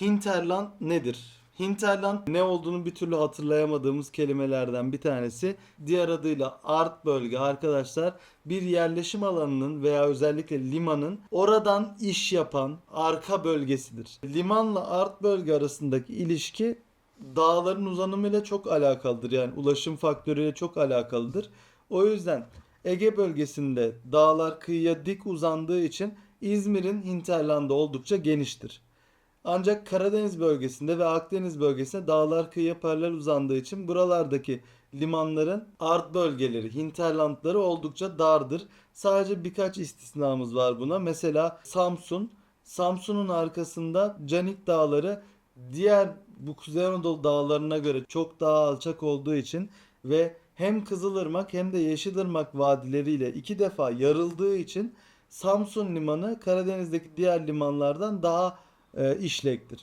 Hinterland nedir? Hinterland ne olduğunu bir türlü hatırlayamadığımız kelimelerden bir tanesi. Diğer adıyla art bölge arkadaşlar bir yerleşim alanının veya özellikle limanın oradan iş yapan arka bölgesidir. Limanla art bölge arasındaki ilişki dağların uzanımıyla çok alakalıdır. Yani ulaşım faktörüyle çok alakalıdır. O yüzden Ege bölgesinde dağlar kıyıya dik uzandığı için İzmir'in hinterlandı oldukça geniştir. Ancak Karadeniz bölgesinde ve Akdeniz bölgesinde dağlar kıyıya paralel uzandığı için buralardaki limanların art bölgeleri, hinterlandları oldukça dardır. Sadece birkaç istisnamız var buna. Mesela Samsun. Samsun'un arkasında Canik Dağları diğer bu Kuzey Anadolu dağlarına göre çok daha alçak olduğu için ve hem Kızılırmak hem de Yeşilırmak vadileriyle iki defa yarıldığı için Samsun limanı Karadeniz'deki diğer limanlardan daha e, işlektir.